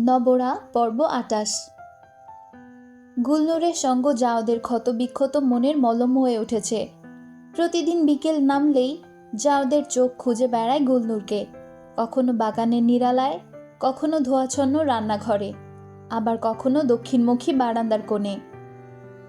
নবরা পর্ব আটাশ। গুলনুরের সঙ্গ জাওদের ক্ষতবিক্ষত মনের মলম হয়ে উঠেছে। প্রতিদিন বিকেল নামলেই জাওদের চোখ খুঁজে বেড়ায় গুলনুরকে। কখনো বাগানের নিরালায়, কখনো ধোয়াছন্ন রান্নাঘরে, আবার কখনো দক্ষিণমুখী বারান্দার কোণে।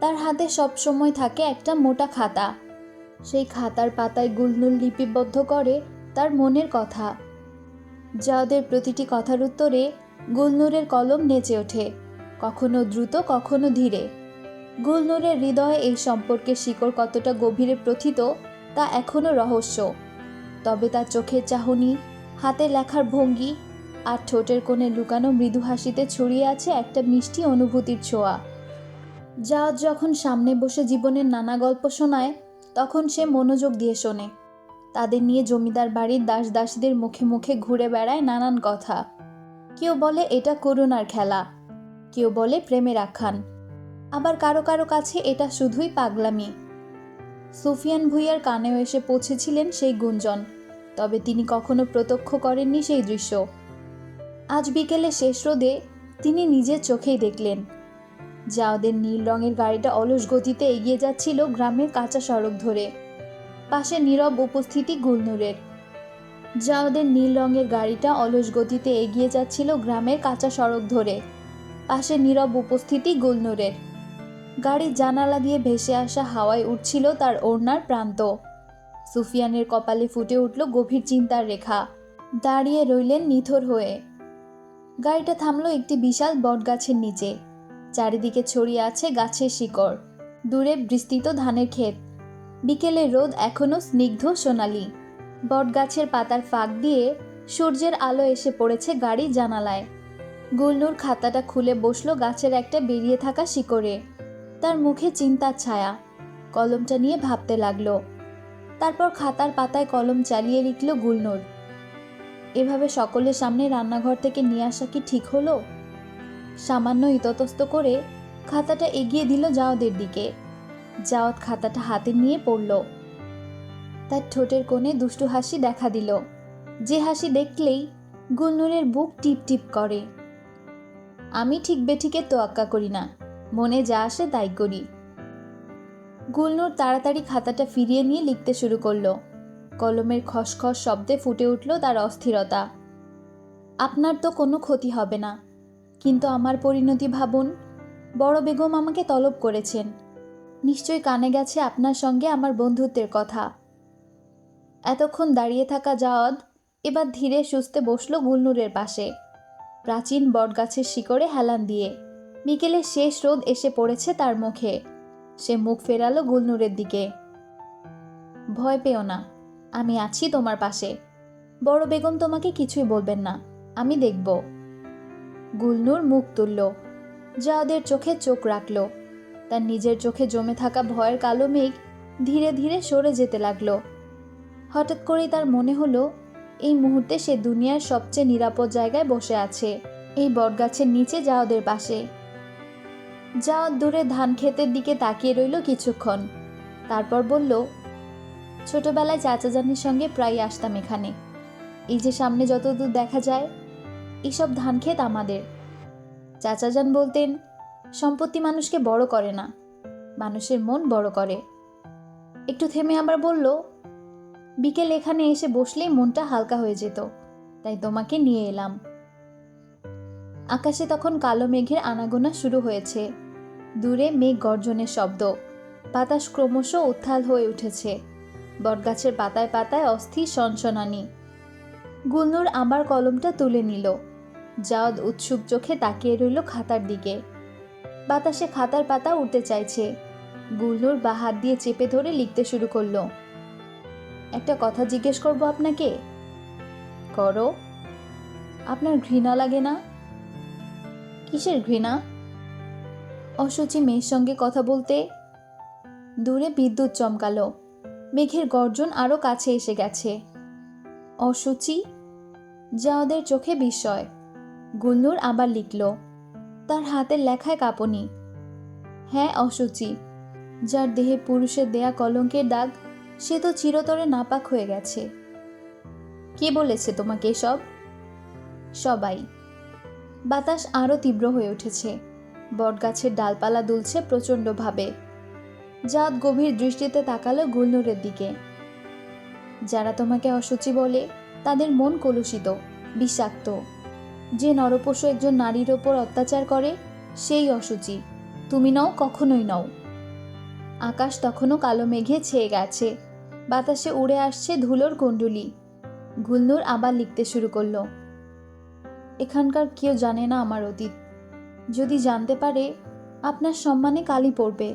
তার হাতে সবসময় থাকে একটা মোটা খাতা। সেই খাতার পাতায় গুলনুর লিপিবদ্ধ করে তার মনের কথা। জাওদের প্রতিটি কথার উত্তরে গুলনুরের কলম নেচে ওঠে, কখনো দ্রুত, কখনো ধীরে। গুলনুরের হৃদয়ে এই সম্পর্কের শিকড় কতটা গভীরে প্রথিত, তা এখনও রহস্য। তবে তার চোখের চাহনি, হাতে লেখার ভঙ্গি আর ঠোঁটের কোণে লুকানো মৃদু হাসিতে ছড়িয়ে আছে একটা মিষ্টি অনুভূতির ছোঁয়া। যা যখন সামনে বসে জীবনের নানা গল্প শোনায়, তখন সে মনোযোগ দিয়ে শোনে। তাদের নিয়ে জমিদার বাড়ির দাস দাসীদের মুখে মুখে ঘুরে বেড়ায় নানান কথা। কেউ বলে এটা করুণার খেলা, কেউ বলে প্রেমের আখ্যান। আবার কারও কারও কাছে এটা শুধুই পাগলামি। সুফিয়ান ভুইয়ার কানেও এসে পৌঁছেছিলেন সেই গুঞ্জন, তবে তিনি কখনো প্রত্যক্ষ করেননি সেই দৃশ্য। আজ বিকেলে শেষ রোদে তিনি নিজের চোখেই দেখলেন। জাওদের নীল রঙের গাড়িটা অলস গতিতে এগিয়ে যাচ্ছিল গ্রামের কাঁচা সড়ক ধরে। পাশে নীরব উপস্থিতি গুলনুরের। জাওদের নীল রঙের গাড়িটা অলস গতিতে এগিয়ে যাচ্ছিল গ্রামের কাঁচা সড়ক ধরে। পাশে নীরব উপস্থিতি গুলনুরের। গাড়ির জানালা দিয়ে ভেসে আসা হাওয়ায় উঠছিল তার ওড়নার প্রান্ত। সুফিয়ানের কপালে ফুটে উঠল গভীর চিন্তার রেখা। দাঁড়িয়ে রইলেন নিথর হয়ে। গাড়িটা থামলো একটি বিশাল বটগাছের নিচে। চারিদিকে ছড়িয়ে আছে গাছের শিকড়। দূরে বিস্তৃত ধানের ক্ষেত। বিকেলের রোদ এখনও স্নিগ্ধ সোনালি। বটগাছের পাতার ফাঁক দিয়ে সূর্যের আলো এসে পড়েছে গাড়ি জানালায়। গুলনুর খাতাটা খুলে বসল গাছের একটা বেরিয়ে থাকা শিকড়ে। তার মুখে চিন্তার ছায়া। কলমটা নিয়ে ভাবতে লাগল। তারপর খাতার পাতায় কলম চালিয়ে লিখল গুলনুর। এভাবে সকলের সামনে রান্নাঘর থেকে নিয়ে আসা কি ঠিক হলো? সামান্য ইততস্ত করে খাতাটা এগিয়ে দিল জাওদের দিকে। জাওয়াত খাতাটা হাতে নিয়ে পড়ল। তার ঠোঁটের কোণে দুষ্টু হাসি দেখা দিল। যে হাসি দেখলেই গুলনুরের বুক টিপ টিপ করে। আমি ঠিক বেঠিকে তোয়াক্কা করি না, মনে যা আসে তাই করি। গুলনুর তাড়াতাড়ি খাতাটা ফিরিয়ে নিয়ে লিখতে শুরু করল। কলমের খসখস শব্দে ফুটে উঠল তার অস্থিরতা। আপনার তো কোনো ক্ষতি হবে না, কিন্তু আমার পরিণতি ভাবুন, বড় বেগম আমাকে তলব করেছেন। নিশ্চয়ই কানে গেছে আপনার সঙ্গে আমার বন্ধুত্বের কথা। এতক্ষণ দাঁড়িয়ে থাকা জাওয়াদ এবার ধীরে সুস্থে বসল গুলনুরের পাশে। প্রাচীন বটগাছের শিকড়ে হেলান দিয়ে বিকেলে শেষ রোদ এসে পড়েছে তার মুখে। সে মুখ ফেরালো গুলনুরের দিকে। ভয় পেও না, আমি আছি তোমার পাশে। বড় বেগম তোমাকে কিছুই বলবেন না, আমি দেখব। গুলনুর মুখ তুলল। জাওদের চোখে চোখ রাখল। তার নিজের চোখে জমে থাকা ভয়ের কালো মেঘ ধীরে ধীরে সরে যেতে লাগল। হঠাৎ করেই তার মনে হলো, এই মুহূর্তে সে দুনিয়ার সবচেয়ে নিরাপদ জায়গায় বসে আছে, এই বটগাছের নিচে জাওদের পাশে। জাওয়াদ দূরে ধান ক্ষেতের দিকে তাকিয়ে রইল কিছুক্ষণ। তারপর বলল, ছোটবেলায় চাচা জানির সঙ্গে প্রায় আসতাম এখানে। এই যে সামনে যতদূর দেখা যায় এইসব ধান ক্ষেত আমাদের। চাচাজান বলতেন, সম্পত্তি মানুষকে বড় করে না, মানুষের মন বড় করে। একটু থেমে আবার বলল বিকেল এখানে এসে বসলেই মনটা হালকা হয়ে যেত, তাই তোমাকে নিয়ে এলাম। আকাশে তখন কালো মেঘের আনাগোনা শুরু হয়েছে। দূরে মেঘ গর্জনের শব্দ, বাতাস ক্রমশ উত্থাল হয়ে উঠেছে। বটগাছের পাতায় পাতায় অস্থির সনসনানি। গুলনুর আবার কলমটা তুলে নিল। জাওয়াদ উৎসুক চোখে তাকিয়ে রইল খাতার দিকে। বাতাসে খাতার পাতা উঠতে চাইছে। গুলনুর বা হাত দিয়ে চেপে ধরে লিখতে শুরু করল। একটা কথা জিজ্ঞেস করব আপনাকে? করো। আপনার ঘৃণা লাগে না? কিসের ঘৃণা? অসুচি মেয়ের সঙ্গে কথা বলতে দূরে বিদ্যুৎ চমকালো। মেঘের গর্জন আরও কাছে এসে গেছে। অসুচি? যা ওদের চোখে বিস্ময়। গুল্লুর আবার লিখল, তার হাতের লেখায় কাঁপনি। হ্যাঁ অসুচি। যার দেহে পুরুষের দেয়া কলঙ্কের দাগ সে তো চিরতরে নাপাক হয়ে গেছে। কে বলেছে তোমাকে সব সবাই। বাতাস আরও তীব্র হয়ে উঠেছে। বটগাছের ডালপালা দুলছে প্রচণ্ডভাবে। জাত গভীর দৃষ্টিতে তাকালো গুলনুরের দিকে। যারা তোমাকে অসুচি বলে, তাদের মন কলুষিত, বিষাক্ত। যে নরপশু একজন নারীর ওপর অত্যাচার করে, সেই অসুচি তুমি নও, কখনোই নও। আকাশ তখনও কালো মেঘে ছেয়ে গেছে। বাতাসে উড়ে আসছে ধুলোর কুণ্ডুলি। গুলনুর আবার লিখতে শুরু করল, এখানকার কেউ জানে না আমার অতীত। যদি জানতে পারে, আপনার সম্মানে কালি পড়বে।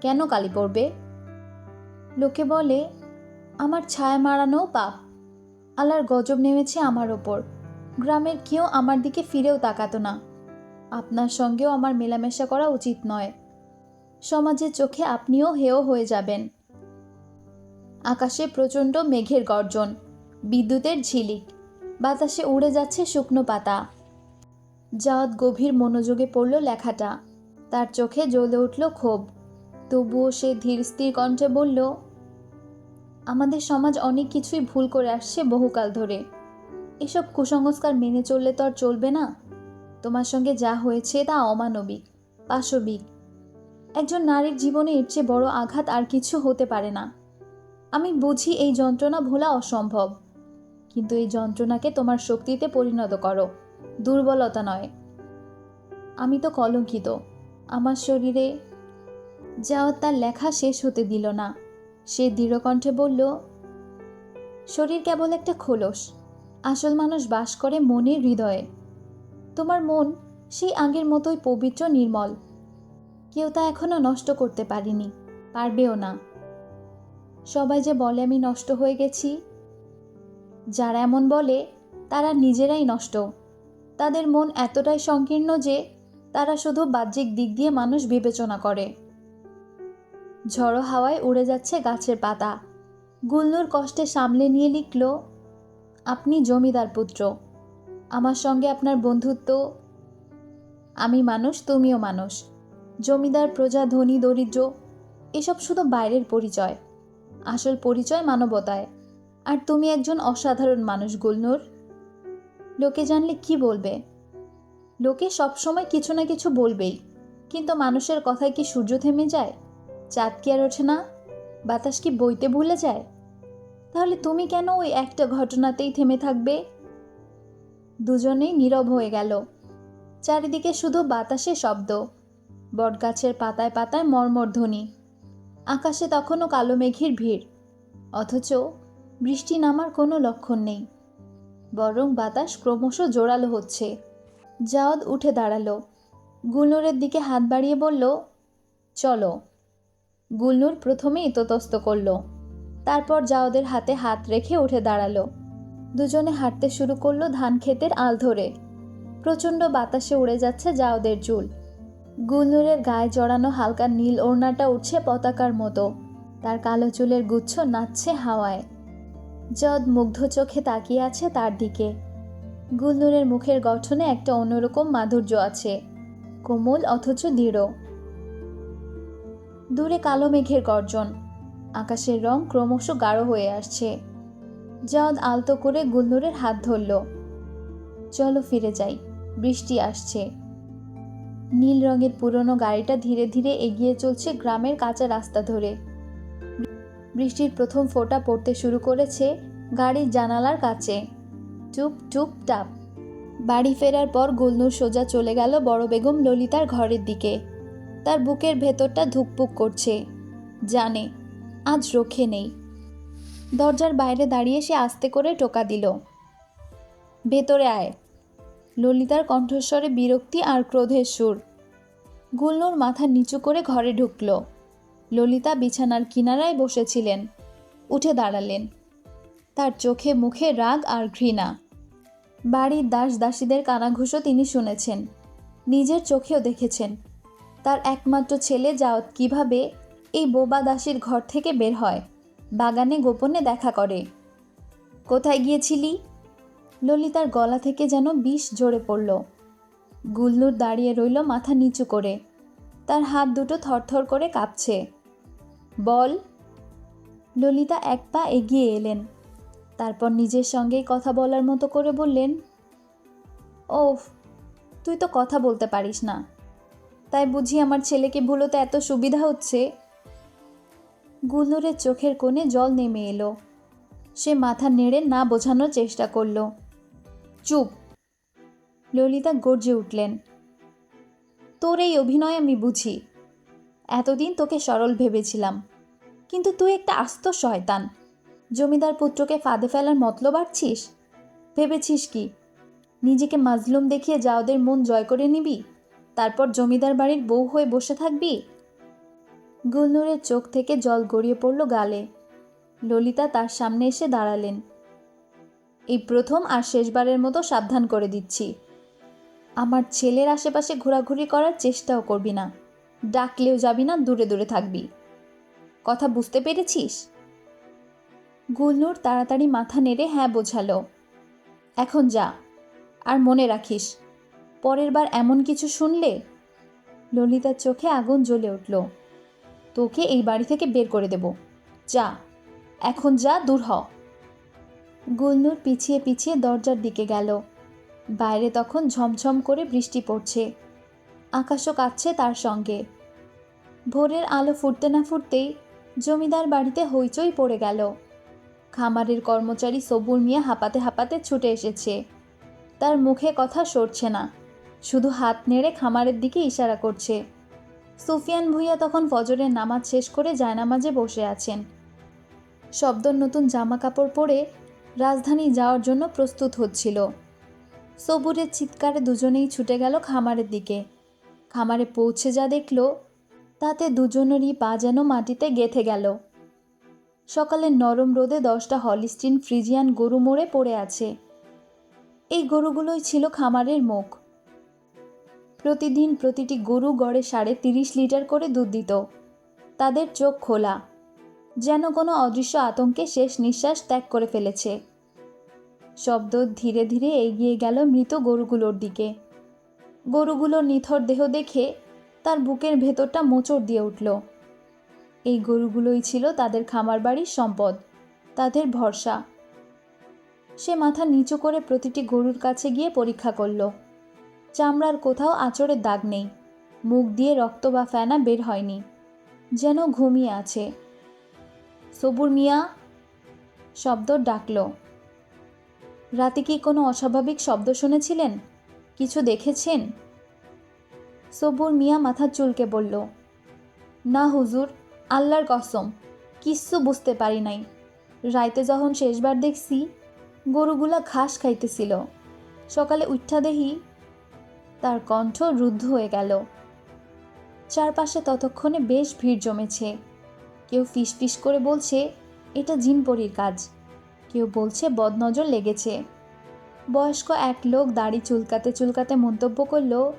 কেন কালি পড়বে? লোকে বলে, আমার ছায়া মারানোও পাপ। আল্লাহর গজব নেমেছে আমার ওপর। গ্রামের কেউ আমার দিকে ফিরেও তাকাতো না। আপনার সঙ্গেও আমার মেলামেশা করা উচিত নয়। সমাজের চোখে আপনিও হেয় হয়ে যাবেন। আকাশে প্রচণ্ড মেঘের গর্জন, বিদ্যুতের ঝিলিক, বাতাসে উড়ে যাচ্ছে শুকনো পাতা। জাওয়াত গভীর মনোযোগে পড়ল লেখাটা। তার চোখে জ্বলে উঠল ক্ষোভ। তবুও সে ধীর স্থির কণ্ঠে বলল, আমাদের সমাজ অনেক কিছুই ভুল করে আসছে বহুকাল ধরে। এসব কুসংস্কার মেনে চললে তো আর চলবে না। তোমার সঙ্গে যা হয়েছে তা অমানবিক, পাশবিক। একজন নারীর জীবনে এর চেয়ে বড় আঘাত আর কিছু হতে পারে না। আমি বুঝি এই যন্ত্রণা ভোলা অসম্ভব। কিন্তু এই যন্ত্রণাকে তোমার শক্তিতে পরিণত করো। দুর্বলতা নয়। আমি তো কলঙ্কিত। আমার শরীরে যাও তার লেখা শেষ হতে দিল না। সে দৃঢ়কণ্ঠে বলল, শরীর কেবল একটা খোলস। আসল মানুষ বাস করে মনের হৃদয়ে। তোমার মন সেই আগের মতোই পবিত্র নির্মল। কেউ তা এখনও নষ্ট করতে পারিনি। পারবেও না। সবাই যে বলে আমি নষ্ট হয়ে গেছি। যারা এমন বলে, তারা নিজেরাই নষ্ট। তাদের মন এতটাই সংকীর্ণ যে, তারা শুধু বাহ্যিক দিক দিয়ে মানুষ বিবেচনা করে। ঝড়ো হাওয়ায় উড়ে যাচ্ছে গাছের পাতা। গুল্লুর কষ্টে সামলে নিয়ে লিখল, আপনি জমিদার পুত্র। আমার সঙ্গে আপনার বন্ধুত্ব। আমি মানুষ, তুমিও মানুষ। জমিদার, প্রজা, ধনী, দরিদ্র, এসব শুধু বাইরের পরিচয়। আসল পরিচয় মানবতায়। আর তুমি একজন অসাধারণ মানুষ, গুলনুর। লোকে জানলে কি বলবে? লোকে সবসময় কিছু না কিছু বলবেই। কিন্তু মানুষের কথায় কি সূর্য থেমে যায়? চাঁদ কি আর ওঠে না? বাতাস কি বইতে ভুলে যায়? তাহলে তুমি কেন ওই একটা ঘটনাতেই থেমে থাকবে? দুজনেই নীরব হয়ে গেল। চারিদিকে শুধু বাতাসে শব্দ। বটগাছের পাতায় পাতায় মর্মর ধ্বনি। আকাশে তখনও কালো মেঘের ভিড়। অথচ বৃষ্টি নামার কোনো লক্ষণ নেই। বরং বাতাস ক্রমশ জোরালো হচ্ছে। জাওয়াদ উঠে দাঁড়াল। গুলনুরের দিকে হাত বাড়িয়ে বলল, চলো। গুলনুর প্রথমে ইতস্তত করল। তারপর জাওদের হাতে হাত রেখে উঠে দাঁড়াল। দুজনে হাঁটতে শুরু করল ধান ক্ষেতের আল ধরে। প্রচণ্ড বাতাসে উড়ে যাচ্ছে জাওদের চুল। গুলনুরের গায়ে জড়ানো হালকা নীল ওড়নাটা উঠছে পতাকার মতো। তার কালো চুলের গুচ্ছ নাচছে হাওয়ায়। জদ মুগ্ধ চোখে তাকিয়ে আছে তার দিকে। গুলনুরের মুখের গঠনে একটা অন্যরকম মাধুর্য আছে। কোমল অথচ দৃঢ়। দূরে কালো মেঘের গর্জন। আকাশের রং ক্রমশ গাঢ় হয়ে আসছে। জাওদ আলতো করে গুলনুরের হাত ধরল। চলো ফিরে যাই। বৃষ্টি আসছে। নীল রঙের পুরনো গাড়িটা ধীরে ধীরে এগিয়ে চলছে গ্রামের কাঁচা রাস্তা ধরে। বৃষ্টির প্রথম ফোঁটা পড়তে শুরু করেছে গাড়ির জানালার কাছে। টুপ টুপ টাপ। বাড়ি ফেরার পর গুলনুর সোজা চলে গেল বড় বেগম ললিতার ঘরের দিকে। তার বুকের ভেতরটা ধুকপুক করছে। জানে, আজ রক্ষে নেই। দরজার বাইরে দাঁড়িয়ে সে আস্তে করে টোকা দিল। ভেতরে আয়। ললিতার কণ্ঠস্বরে বিরক্তি আর ক্রোধের সুর। গুলনুর মাথা নিচু করে ঘরে ঢুকল। ললিতা বিছানার কিনারায় বসেছিলেন। উঠে দাঁড়ালেন। তার চোখে মুখে রাগ আর ঘৃণা। বাড়ির দাস দাসীদের কানাঘুষো তিনি শুনেছেন। নিজের চোখেও দেখেছেন। তার একমাত্র ছেলে জাওত কীভাবে এই বোবা দাসীর ঘর থেকে বের হয়, বাগানে গোপনে দেখা করে। কোথায় গিয়েছিলি? ললিতার গলা থেকে যেন বিষ ঝরে পড়ল। গুল্লুর দাঁড়িয়ে রইল মাথা নিচু করে। তার হাত দুটো থরথর করে কাঁপছে। বল। ললিতা এক পা এগিয়ে এলেন। তারপর নিজের সঙ্গেই কথা বলার মতো করে বললেন, ওফ, তুই তো কথা বলতে পারিস না। তাই বুঝি আমার ছেলেকে ভুলোতে এত সুবিধা হচ্ছে? গুলনুরের চোখের কোণে জল নেমে এলো। সে মাথা নেড়ে না বোঝানোর চেষ্টা করল। চুপ। ললিতা গর্জে উঠলেন, তোর এই অভিনয় আমি বুঝি। এতদিন তোকে সরল ভেবেছিলাম, কিন্তু তুই একটা আস্ত শয়তান। জমিদার পুত্রকে ফাঁদে ফেলার মতলব বাড়ছিস ভেবেছিস কি, নিজেকে মাজলুম দেখিয়ে যাওদের মন জয় করে নিবি, তারপর জমিদার বাড়ির বউ হয়ে বসে থাকবি? গুলনুরের চোখ থেকে জল গড়িয়ে পড়ল গালে। ললিতা তার সামনে এসে দাঁড়ালেন। এই প্রথম আর শেষবারের মতো সাবধান করে দিচ্ছি। আমার ছেলের আশেপাশে ঘোরাঘুরি করার চেষ্টাও করবি না। ডাকলেও যাবি না, দূরে দূরে থাকবি। কথা বুঝতে পেরেছিস? গুলনুর তাড়াতাড়ি মাথা নেড়ে হ্যাঁ বোঝালো। এখন যা, আর মনে রাখিস, পরের বার এমন কিছু শুনলে ললিতার চোখে আগুন জ্বলে উঠল। তোকে এই বাড়ি থেকে বের করে দেব। যা, এখন যা, দূর হ। গুলনুর পিছিয়ে পিছিয়ে দরজার দিকে গেল। বাইরে তখন ঝমঝম করে বৃষ্টি পড়ছে। আকাশও কাঁদছে তার সঙ্গে। ভোরের আলো ফুটতে না ফুটতেই জমিদার বাড়িতে হইচই পড়ে গেল। খামারের কর্মচারী সবুর মিয়া হাঁপাতে হাঁপাতে ছুটে এসেছে। তার মুখে কথা সরছে না, শুধু হাত নেড়ে খামারের দিকে ইশারা করছে। সুফিয়ান ভুইয়া তখন ফজরের নামাজ শেষ করে জায়নামাজে বসে আছেন। শব্দর নতুন জামা কাপড় পরে রাজধানী যাওয়ার জন্য প্রস্তুত হচ্ছিল। সবুরের চিৎকারে দুজনেই ছুটে গেল খামারের দিকে। খামারে পৌঁছে যা দেখল, তাতে দুজনেরই পা যেন মাটিতে গেথে গেল। সকালে নরম রোদে দশটা হলিস্টিন ফ্রিজিয়ান গরু মোড়ে পড়ে আছে। এই গরুগুলোই ছিল খামারের মুখ। প্রতিদিন প্রতিটি গরু গড়ে সাড়ে তিরিশ লিটার করে দুধ দিত। তাদের চোখ খোলা। যেন কোনো অদৃশ্য আতঙ্কে শেষ নিঃশ্বাস ত্যাগ করে ফেলেছে। শব্দ ধীরে ধীরে এগিয়ে গেল মৃত গরুগুলোর দিকে। গরুগুলোর নিথর দেহ দেখে তার বুকের ভেতরটা মোচড় দিয়ে উঠল। এই গরুগুলোই ছিল তাদের খামার বাড়ির সম্পদ, তাদের ভরসা। সে মাথা নিচু করে প্রতিটি গরুর কাছে গিয়ে পরীক্ষা করল। চামড়ার কোথাও আঁচড়ের দাগ নেই, মুখ দিয়ে রক্ত বা ফেনা বের হয়নি, যেন ঘুমিয়ে আছে। সবুর মিয়া শব্দ ডাকল। রাতে কি কোনো অস্বাভাবিক শব্দ শুনেছিলেন? কিছু দেখেছেন? সবুর মিয়া মাথা চুলকে বলল, না হুজুর, আল্লাহর কসম, কিচ্ছু বুঝতে পারি নাই। রাইতে যখন শেষবার দেখছি, গরুগুলা ঘাস খাইতেছিল। সকালে উঠা দেহি তার কণ্ঠ রুদ্ধ হয়ে গেল। চারপাশে ততক্ষণে বেশ ভিড় জমেছে। কেউ ফিস করে বলছে, এটা জিনপরির কাজ। কেউ বলছে, বদনজর লেগেছে। বয়স্ক এক লোক দাড়ি চুলকাতে চুলকাতে মন্তব্য করল,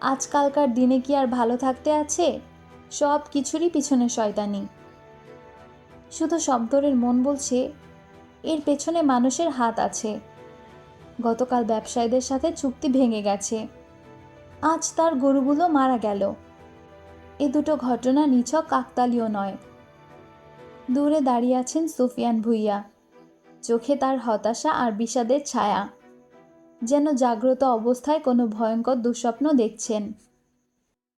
আজকালকার দিনে কি আর ভালো থাকতে আছে? সব কিছুরই পিছনে শয়তানি। শুধু শব্দরের মন বলছে, এর পেছনে মানুষের হাত আছে। গতকাল ব্যবসায়ীদের সাথে চুক্তি ভেঙে গেছে। আজ তার গরুগুলো মারা গেল। এ দুটো ঘটনা নিছক কাকতালীয় নয়। দূরে দাঁড়িয়ে আছেন সুফিয়ান ভুইয়া। চোখে তার হতাশা আর বিষাদের ছায়া। যেন জাগ্রত অবস্থায় কোনো ভয়ঙ্কর দুঃস্বপ্ন দেখছেন।